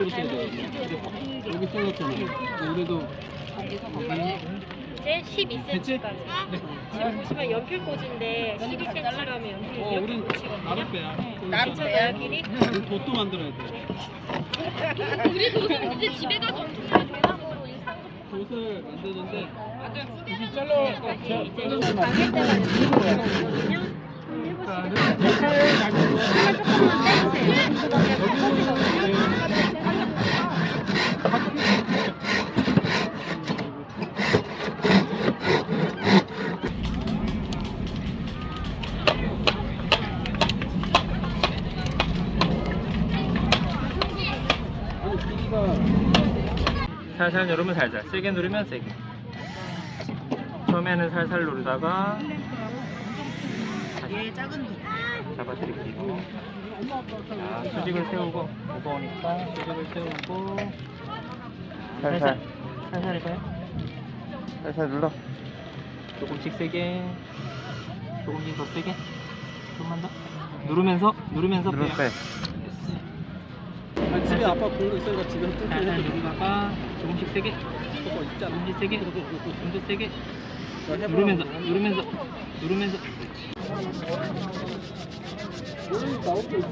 여기 써놨잖아. 우리도 이제 12cm까지. 지금 보시면 연필꽂이인데 12cm라면 연필 어, 우린 빼야. 괜찮아요, 길이? 우리 돛도 만들어야 돼. 우리 도서는 이제 집에 가서 엄청나게 조용하고 일상 돛을 만드는데 이제 잘라 방일 때가 있거든요. 살살 누르면 살살 세게 누르면 세게. 처음에는 살살 누르다가 다시 잡아드릴게요. 자 수직을 세우고 무거우니까 수직을 세우고. 살살. 살살 해봐요. 살살 눌러. 조금씩 세게. 조금씩 더 세게. 조금만 더. 누르면서 누르면서 빼요. 빼. 아, 집에 아빠 공부 있으니까 집에 뜰 살살 때 누르다가 조금씩 세게 그거 있잖아. 조금씩 세게 좀더 세게. 누르면서 누르면서 누르면서 오늘 나올 때 있어.